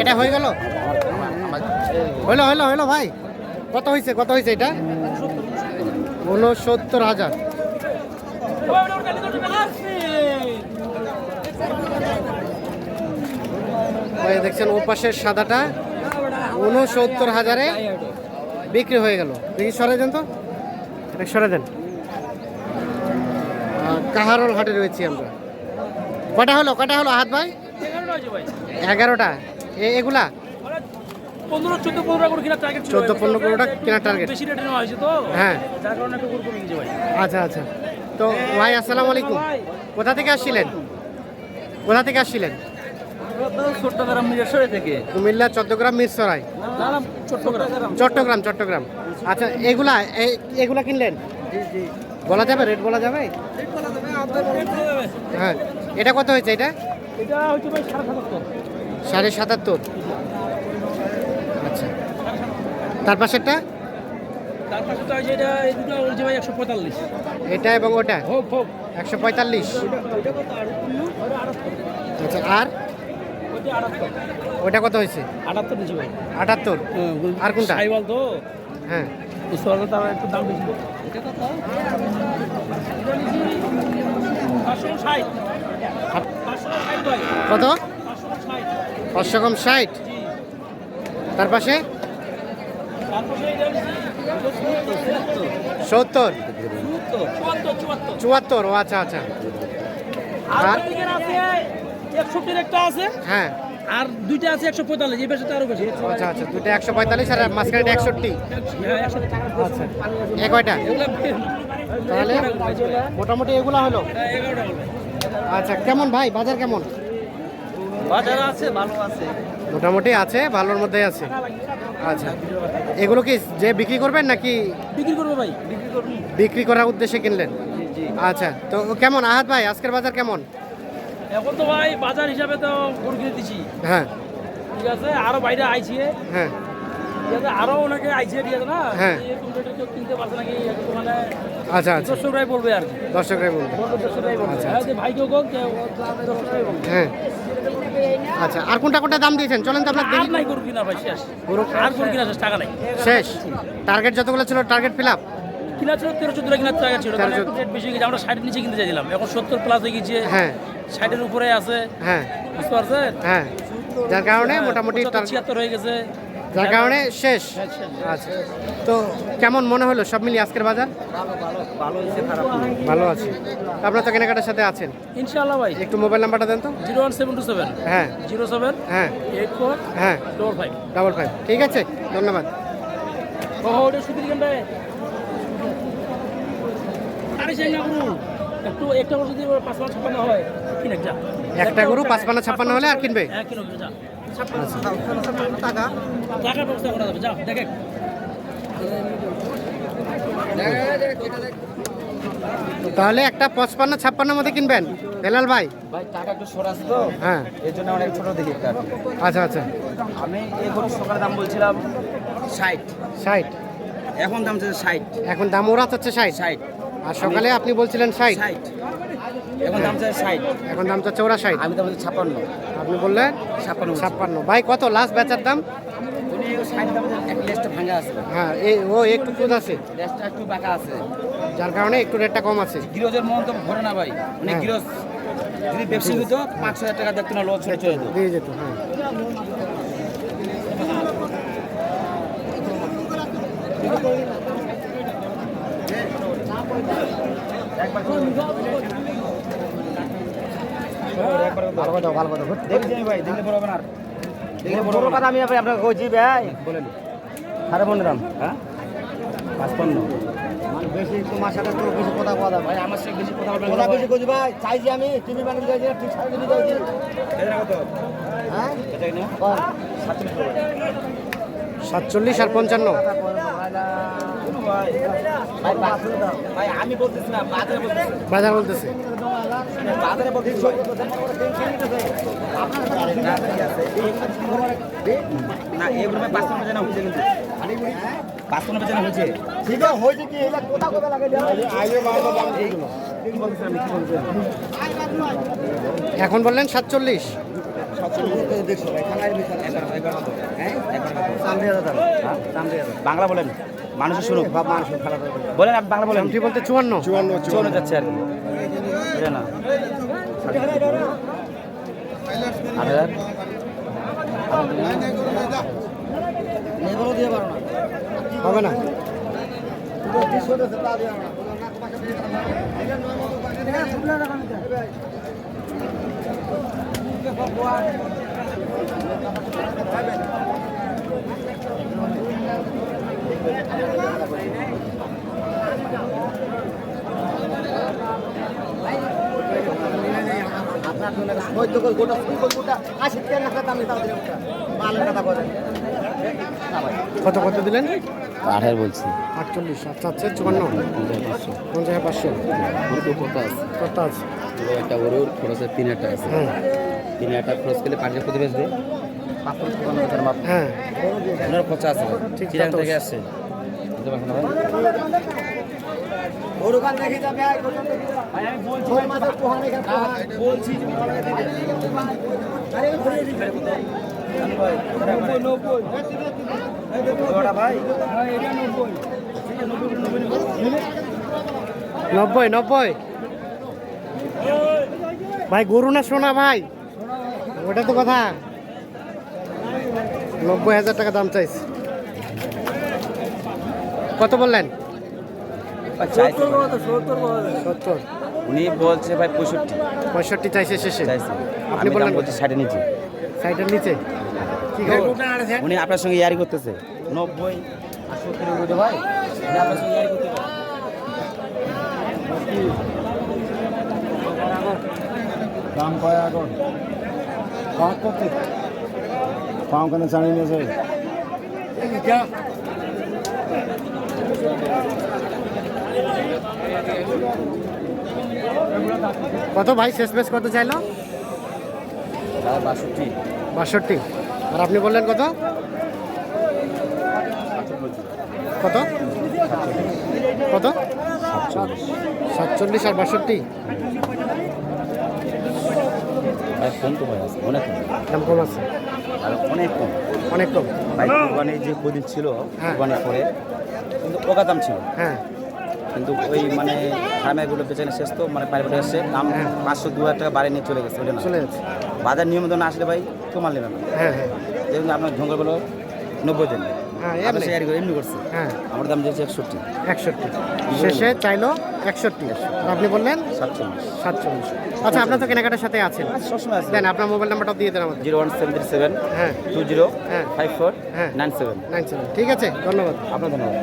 এটা হয়ে গেল? হইল হইল হইল ভাই। কত হয়েছে কত হয়েছে এটা? উনসত্তর হাজার। ওই দেখছেন ও পাশের সাদাটা উনসত্তর হাজারে বিক্রি হয়ে গেল। দেখি সরে দেন তো। এটা সরে দেন। কাহারোল হাটে রয়েছি আমরা। কটা হলো কটা হলো হাত ভাই। এগারোটা। এগুলা? পনেরো চোদ্দ পনেরো করে কিনা টার্গেট ছিল। চোদ্দ পনেরো কোটা কেনার টার্গেট বেশি রেটে নেওয়া হয়েছে তো। হ্যাঁ। যার কারণে একটু গরু কমে ভাই আচ্ছা আচ্ছা। তো ভাই আসসালামু আলাইকুম। কোথা থেকে আসছিলেন? কোথা থেকে আসছিলেন? চট্টগ্রাম মিরসরে থেকে। কুমিল্লা চট্টগ্রাম মিরসরাই? চট্টগ্রাম। চট্টগ্রাম চট্টগ্রাম। আচ্ছা এগুলা এগুলা কিনলেন? বলা যাবে? রেট বলা যাবে? হ্যাঁ। এটা কত হয়েছে এটা? এটা হচ্ছে ভাই সাড়ে সাতাত্তর সাড়ে সাতাত্তর। আচ্ছা। তার পাশেরটা? এটা এবং ওটা? একশো পঁয়তাল্লিশ। আচ্ছা আর? ওটা কত হয়েছে? আটাত্তর আটাত্তর? আর কোনটা? হ্যাঁ। কত? পাঁচশো কম ষাট। তার পাশে? সত্তর। চুয়াত্তর ও আচ্ছা আচ্ছা। আর আর? আছে একষট্টির একটা আছে। হ্যাঁ। আর দুইটা আছে একশো পঁয়তাল্লিশ এই পাশে আরও বেশি। আচ্ছা আচ্ছা দুটো একশো পঁয়তাল্লিশ আর মাঝখানে একষট্টি। হ্যাঁ আচ্ছা এ কয়টা? তাহলে মোটামুটি এগুলা হলো। হ্যাঁ, বলবে আচ্ছা কেমন ভাই? বাজার কেমন? বাজার আছে ভালো আছে। মোটামুটি আছে ভালোর মধ্যে আছে। আচ্ছা। এগুলো কি যে বিক্রি করবেন নাকি বিক্রি করব ভাই। বিক্রি করব? বিক্রি করার উদ্দেশ্যে কিনলেন? আচ্ছা। তো কেমন? আহাত ভাই আজকের বাজার কেমন? এখন তো ভাই বাজার হিসাবে তো গরু কিনে দিছি। হ্যাঁ। ঠিক আছে আরও বাইরে আইছে। হ্যাঁ। ঠিক আছে আরও অনেকে আইছে ঠিক আছে না? হ্যাঁ। কিনতে পারছে নাকি? মানে আচ্ছা আচ্ছা। দর্শকরাই বলবে আর কি। দর্শকরাই বলবে। দর্শকরাই বলবে। আচ্ছা, হ্যাঁ যে কেউ দর্শকরাই বলবে হ্যাঁ। আচ্ছা আর কোনটা কোনটা দাম দিয়েছেন? চলেন তো আপনার দেখি। নাই গরু কিনা ভাই শেষ। গরু আর গরু কিনা শেষ টাকা নাই। শেষ। টার্গেট যতগুলো ছিল টার্গেট ফিল আপ কিনা ছিল তেরো চোদ্দ কিনা টাকা ছিল। রেট বেশি হয়ে গেছে। আমরা ষাটের নিচে কিনতে চাইছিলাম। এখন সত্তর প্লাস হয়ে গিয়েছে হ্যাঁ। ষাটের উপরে আছে। হ্যাঁ। বুঝতে পারছেন? হ্যাঁ। যার কারণে মোটামুটি পঁচাত্তর, টার্গেট ছিয়াত্তর হয়ে গেছে। যার কারণে শেষ। হ্যাঁ, আচ্ছা। তো কেমন মনে হলো সব মিলিয়ে আজকের বাজার? ভালো আছে। আপনার তো কেনাকাটার সাথে আছেন। ইনশাআল্লাহ ভাই। একটু মোবাইল নাম্বারটা দেন তো। Zero one seven two seven. হ্যাঁ। জিরো সেভেন হ্যাঁ। এইট ফোর হ্যাঁ। Double five. Double five. ঠিক আছে। ধন্যবাদ। একটু একটা গরু পাঁচ পাঁচ ছাপ্পান্ন হলে আর কিনবে? হ্যাঁ টাকা টাকার ব্যবস্থা করা যাবে যা দেখে তাহলে একটা পঁচপান্ন ছাপ্পান্নের মধ্যে কিনবেন বেলাল ভাই। ভাই টাকা একটু সরাস তো। হ্যাঁ। এর জন্য অনেক ছোট দেখি আচ্ছা আচ্ছা। আমি এই সকালে দাম বলছিলাম ষাট। ষাট। এখন দাম চাচ্ছে ষাট। এখন দাম ওরা চাচ্ছে ষাট। ষাট। আর সকালে আপনি বলছিলেন ষাট। ষাট। এখন দাম চাচ্ছে ষাট। এখন দাম চাচ্ছে ওরা ষাট। আমি দাম ছাপ্পান্ন। আপনি বললেন? ছাপ্পান্ন ছাপ্পান্ন। ভাই কত? লাস্ট বেচার দাম হ্যাঁ এই ও একটু খুদ আছে। একটু বাঁকা আছে। যার কারণে একটু রেটটা কম আছে। গিরোজের মন তো ভরে না ভাই। মানে হ্যাঁ। গিরোজ যদি ব্যবসা হইতো পাঁচ হাজার টাকা দেখতো না ছেড়ে চলে যেত। দিয়ে যেত হ্যাঁ। ভালো কথা ভালো কথা। দেখছি ভাই দেখলে বড় না বড়। কথা আমি আপনাকে কইছি ভাই। বলেন। আরে মনে রাম। হ্যাঁ? পাঁচপান্ন বেশি তোমার সাথে তো বেশি কথা বলা ভাই আমার সাথে বেশি কথা বলবেন কথা বেশি ভাই। কইছি ভাই। চাইছি আমি টিভি বানিয়ে যাইছি ঠিক সাড়ে যাইছি হ্যাঁ? সাতচল্লিশ আর পঞ্চান্ন। ভাই ভাই না বলতেছি। না, ঠিক আছে। না এগুলো জানা হয়েছে কিন্তু। পাঁচপান্ন জানা হয়েছে। ঠিক আছে হয়েছে কি? এটা কোথা কোথা লাগে আইয়ে বারবার দাম কি বলতেছেন আপনি? কি বলছেন এখন বললেন সাতচল্লিশ। বাংলা বলেন। মানুষের শুনুক বলেন আপনি বাংলা বলেন। বলতে চুয়ান্ন। চলে যাচ্ছে আর কি। বুঝলেন না? আট হাজার হবে না। কত কত দিলেন? হাজার বলছি। আটচল্লিশ আচ্ছা আচ্ছা চুয়ান্ন। পঞ্চাশ পাঁচশো? আছে? একটা ওর খরচ তিন হাজার টাকা আছে। হ্যাঁ। তিন হাজার টাকা খরচ করলে পাঁচ হাজার বেচবে পঞ্চাশ হ্যাঁ। খরচা আছে। ঠিক, চিরাং নব্বই নব্বই। ভাই গরু না সোনা ভাই? ওটা তো কথা। নব্বই হাজার টাকা দাম চাইছে। কত বললেন? চাইছে সত্তর উনি বলছে ভাই পঁয়ষট্টি। পঁয়ষট্টি চাইছে শেষে। চাইছে। আপনি আমি বললেন বলছি ষাটের নিচে। সাইডের নিচে? উনি আপনার সঙ্গে ইয়ারি করতেছে। নব্বই আর সত্তরের মধ্যে ভাই আপনার সঙ্গে ইয়ারি করতে দাম কয় এখন? পাও কেন জানি না যে। কত ভাই? শেষ মেশ কত চাইলো? বাষট্টি। বাষট্টি। আর আপনি বললেন কত? কত? কত? সাতচল্লিশ আর বাষট্টি। কম ভাই আছে অনেক কম কম আছে। আর অনেক কম অনেক কম। ভাই কোরবানি যে কদিন ছিল হ্যাঁ। কোরবানির পরে কিন্তু পোকা দাম ছিল। হ্যাঁ। কিন্তু ওই মানে খামেগুলো পেছনে শেষ তো মানে পারিবারিক এসছে দাম হ্যাঁ। পাঁচশো দু হাজার টাকা বাড়ি নিয়ে চলে গেছে ওটা না? চলে যাচ্ছে বাজার নিয়মিত না আসলে ভাই তোমার নেবে না। হ্যাঁ হ্যাঁ। যেমন আপনার ঝঙ্গলগুলো নব্বই দিন। হ্যাঁ এমনি। করছে। হ্যাঁ। আমার দাম দিয়েছে একষট্টি। একষট্টি। শেষে চাইলো একষট্টি। আপনি বললেন? সাতচল্লিশ। সাতচল্লিশ। আচ্ছা আপনার তো কেনাকাটার সাথে আছেন। সবসময় আছে। দেন আপনার মোবাইল নাম্বারটা দিয়ে দেন আমাদের। Zero one seven three seven হ্যাঁ। টু জিরো হ্যাঁ। ফাইভ ফোর হ্যাঁ। Nine seven. Nine seven. ঠিক আছে ধন্যবাদ। আপনার ধন্যবাদ।